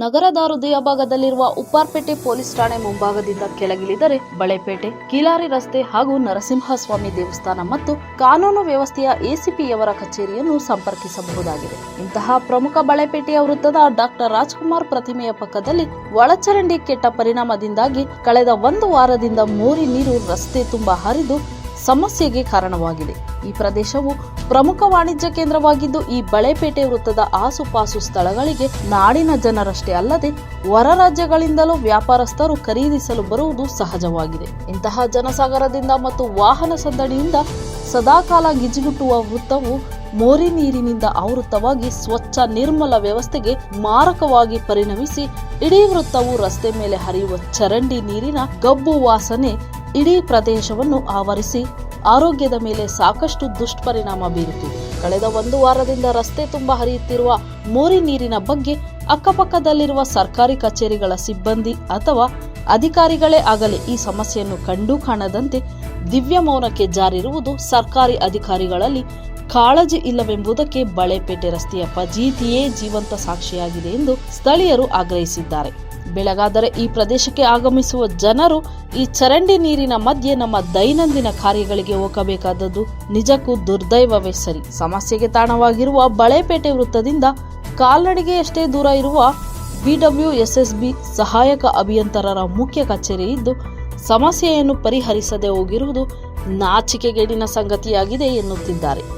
ನಗರದ ಹೃದಯ ಭಾಗದಲ್ಲಿರುವ ಉಪ್ಪಾರ್ಪೇಟೆ ಪೊಲೀಸ್ ಠಾಣೆ ಮುಂಭಾಗದಿಂದ ಕೆಳಗಿಳಿದರೆ ಬಳೆಪೇಟೆ, ಕೀಲಾರಿ ರಸ್ತೆ ಹಾಗೂ ನರಸಿಂಹಸ್ವಾಮಿ ದೇವಸ್ಥಾನ ಮತ್ತು ಕಾನೂನು ವ್ಯವಸ್ಥೆಯ ಎಸಿಪಿಯವರ ಕಚೇರಿಯನ್ನು ಸಂಪರ್ಕಿಸಬಹುದಾಗಿದೆ. ಇಂತಹ ಪ್ರಮುಖ ಬಳೆಪೇಟೆಯ ವೃತ್ತದ ಡಾಕ್ಟರ್ ರಾಜ್ಕುಮಾರ್ ಪ್ರತಿಮೆಯ ಪಕ್ಕದಲ್ಲಿ ಒಳಚರಂಡಿ ಕೆಟ್ಟ ಪರಿಣಾಮದಿಂದಾಗಿ ಕಳೆದ ಒಂದು ವಾರದಿಂದ ಮೋರಿ ನೀರು ರಸ್ತೆ ತುಂಬಾ ಹರಿದು ಸಮಸ್ಯೆಗೆ ಕಾರಣವಾಗಿದೆ. ಈ ಪ್ರದೇಶವು ಪ್ರಮುಖ ವಾಣಿಜ್ಯ ಕೇಂದ್ರವಾಗಿದ್ದು, ಈ ಬಳೆಪೇಟೆ ವೃತ್ತದ ಆಸುಪಾಸು ಸ್ಥಳಗಳಿಗೆ ನಾಡಿನ ಜನರಷ್ಟೇ ಅಲ್ಲದೆ ಹೊರ ರಾಜ್ಯಗಳಿಂದಲೂ ವ್ಯಾಪಾರಸ್ಥರು ಖರೀದಿಸಲು ಬರುವುದು ಸಹಜವಾಗಿದೆ. ಇಂತಹ ಜನಸಾಗರದಿಂದ ಮತ್ತು ವಾಹನ ಸಂದಣಿಯಿಂದ ಸದಾಕಾಲ ಗಿಜಿಗುಟ್ಟುವ ವೃತ್ತವು ಮೋರಿ ನೀರಿನಿಂದ ಆವೃತವಾಗಿ ಸ್ವಚ್ಛ ನಿರ್ಮಲ ವ್ಯವಸ್ಥೆಗೆ ಮಾರಕವಾಗಿ ಪರಿಣಮಿಸಿ, ಇಡೀ ವೃತ್ತವು ರಸ್ತೆ ಮೇಲೆ ಹರಿಯುವ ಚರಂಡಿ ನೀರಿನ ಗಬ್ಬು ವಾಸನೆ ಇಡೀ ಪ್ರದೇಶವನ್ನು ಆವರಿಸಿ ಆರೋಗ್ಯದ ಮೇಲೆ ಸಾಕಷ್ಟು ದುಷ್ಪರಿಣಾಮ ಬೀರುತ್ತಿದೆ. ಕಳೆದ ಒಂದು ವಾರದಿಂದ ರಸ್ತೆ ತುಂಬ ಹರಿಯುತ್ತಿರುವ ಮೋರಿ ನೀರಿನ ಬಗ್ಗೆ ಅಕ್ಕಪಕ್ಕದಲ್ಲಿರುವ ಸರ್ಕಾರಿ ಕಚೇರಿಗಳ ಸಿಬ್ಬಂದಿ ಅಥವಾ ಅಧಿಕಾರಿಗಳೇ ಆಗಲಿ ಈ ಸಮಸ್ಯೆಯನ್ನು ಕಂಡು ಕಾಣದಂತೆ ದಿವ್ಯ ಮೌನಕ್ಕೆ ಜಾರಿರುವುದು ಸರ್ಕಾರಿ ಅಧಿಕಾರಿಗಳಲ್ಲಿ ಕಾಳಜಿ ಇಲ್ಲವೆಂಬುದಕ್ಕೆ ಬಳೆಪೇಟೆ ರಸ್ತೆಯ ಪಜೀತಿಯೇ ಜೀವಂತ ಸಾಕ್ಷಿಯಾಗಿದೆ ಎಂದು ಸ್ಥಳೀಯರು ಆಗ್ರಹಿಸಿದ್ದಾರೆ. ಬೆಳಗಾದರೆ ಈ ಪ್ರದೇಶಕ್ಕೆ ಆಗಮಿಸುವ ಜನರು ಈ ಚರಂಡಿ ನೀರಿನ ಮಧ್ಯೆ ನಮ್ಮ ದೈನಂದಿನ ಕಾರ್ಯಗಳಿಗೆ ಹೋಗಬೇಕಾದದ್ದು ನಿಜಕ್ಕೂ ದುರ್ದೈವವೇ ಸರಿ. ಸಮಸ್ಯೆಗೆ ತಾಣವಾಗಿರುವ ಬಳೆಪೇಟೆ ವೃತ್ತದಿಂದ ಕಾಲ್ನಡಿಗೆಯಷ್ಟೇ ದೂರ ಇರುವ ಬಿಡಬ್ಲ್ಯೂಎಸ್ಎಸ್ಬಿ ಸಹಾಯಕ ಅಭಿಯಂತರರ ಮುಖ್ಯ ಕಚೇರಿ ಇದ್ದು ಸಮಸ್ಯೆಯನ್ನು ಪರಿಹರಿಸದೆ ಹೋಗಿರುವುದು ನಾಚಿಕೆಗೇಡಿನ ಸಂಗತಿಯಾಗಿದೆ ಎನ್ನುತ್ತಿದ್ದಾರೆ.